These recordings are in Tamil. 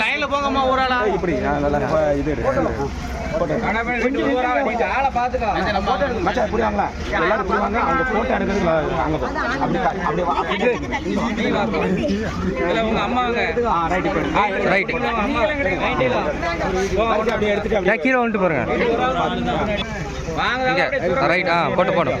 லைன்ல போங்கம்மா ஊராளா இப்படி நான் நல்லா இப்ப இது இப்படி வாங்களா எல்லாரும் இப்படி வாங்க அவங்க போட்டோ எடுக்கிறதுக்கு அங்க போ. அப்படி அப்படி இப்படி எடுத்துட்டு கீழே வந்துட்டு பாருங்க. ரைட் ஆ போட்டு போடும்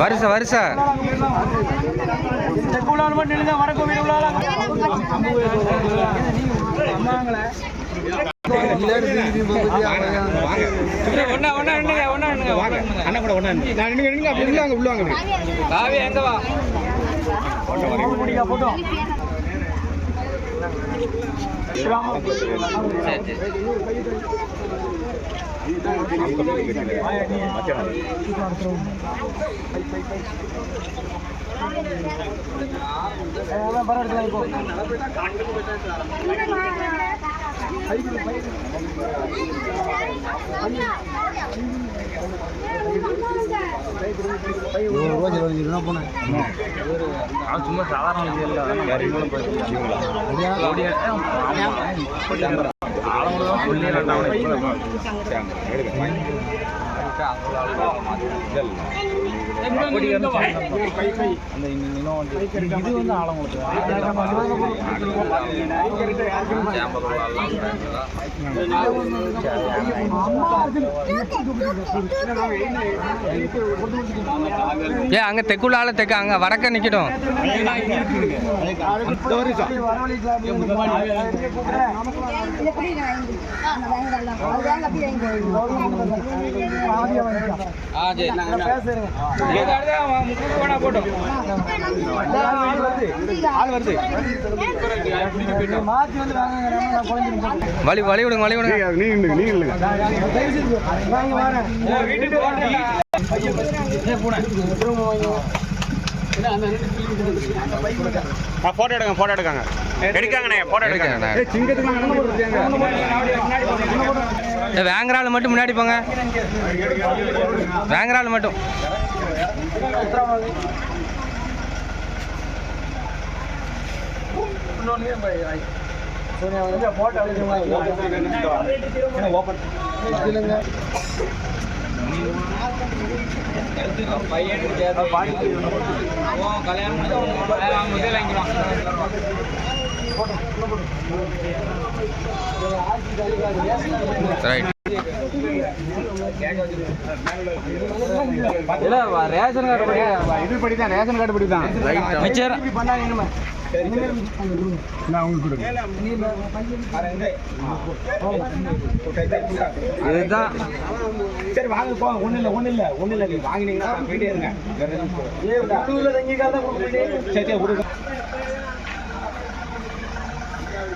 வருஷ வருஷ ஒண்ணா ஒண்ணா நின்னுங்க ஒண்ணா நின்னுங்க வாங்க அண்ணா கூட ஒண்ணா நின்னு. நான் நின்னு நின்னு அப்படி உள்ள வாங்க உள்ள வாங்க அப்படி. காவி எங்க வா சும்மா சாதாரண இது வந்து ஆழங்களுக்கு ஏ அங்க தெக்குள்ள ஆள தெக்க அங்க வரக்க நிக்கட்டும். ஆ சரி முக்கியமான போட்டோம் ஆள் வருது வழி வழி விடுங்க. வழி விடுங்க நீ நில்லுங்க நீ நில்லுங்க. வீட்டுக்கு ஆ போட்டோ எடுங்க போட்டோ எடுக்காங்க. எடுக்காங்கண்ணே போட்டோ எடுக்காங்கண்ணே. இந்த மட்டும் முன்னாடி போங்க. வேங்கரால் ஆள் மட்டும். பையனுக்கு கல்யாணம் முதல் வாங்கிக்கலாம் ரைட் இல்ல ரேஷன் கார்டு படி இது படி தான் ரேஷன் கார்டு படி தான் மிச்சர் இதுதான். சரி வாங்க போங்க ஒண்ணு இல்ல ஒண்ணு இல்ல ஒண்ணு இல்ல நீங்க வாங்கினீங்கன்னா போயிட்டே இருங்க. சரி சரி விடுங்க ஏ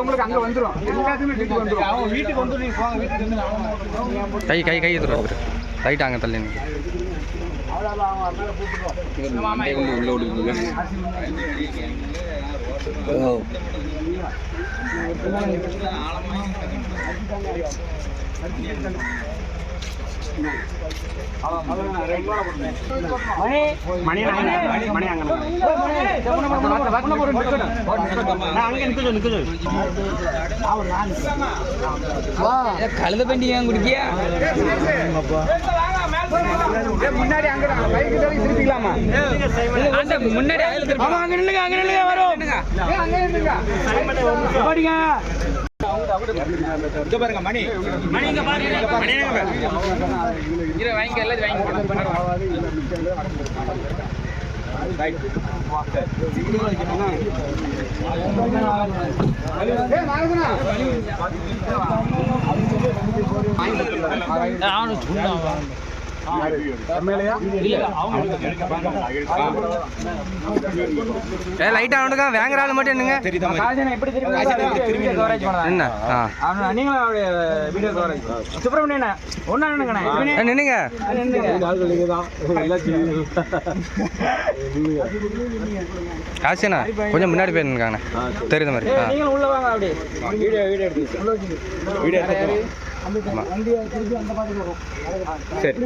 உங்களுக்கு அங்க வந்துரும் எல்லாத்துக்குமே வீட்டுக்கு வந்துரும் அவன் வீட்டுக்கு வந்து நீங்க போங்க வீட்டுக்கு வந்து நான் கை கை கை ரைட் அங்கே தள்ளி நிக்கு. மணி மணி அங்க கழுத பெண்டி ஏன் குடிக்கியா முன்னாடி அங்க திருப்பிக்கலாமா முன்னாடி அங்க நில்லுங்க அங்க நில்லுங்க வரும். அங்க நில்லுங்க. இங்க பாருங்க மணி. மணி இங்க பாருங்க மணி இரு வாங்கிக்க எல்லாத்தையும் வாங்கிக்கலாம் ஏய் நாகசனா ஏ லைட்டாக அவனுக்கா வேங்குற ஆள் மட்டும் என்னங்க? என்ன? நீங்களும் அவருடைய வீடியோ கவரேஜ் சுப்பிரமணியண்ணா ஒண்ணா நினைக்கண்ணே ஏ, நின்னுங்க. காசியண்ணா கொஞ்சம் முன்னாடி போயிருக்காங்கண்ணே தெரியுத மாதிரி. நீங்களும் உள்ள வாங்க அப்படி. வீடியோ வீடியோ எடுத்து வீடியோ சரி.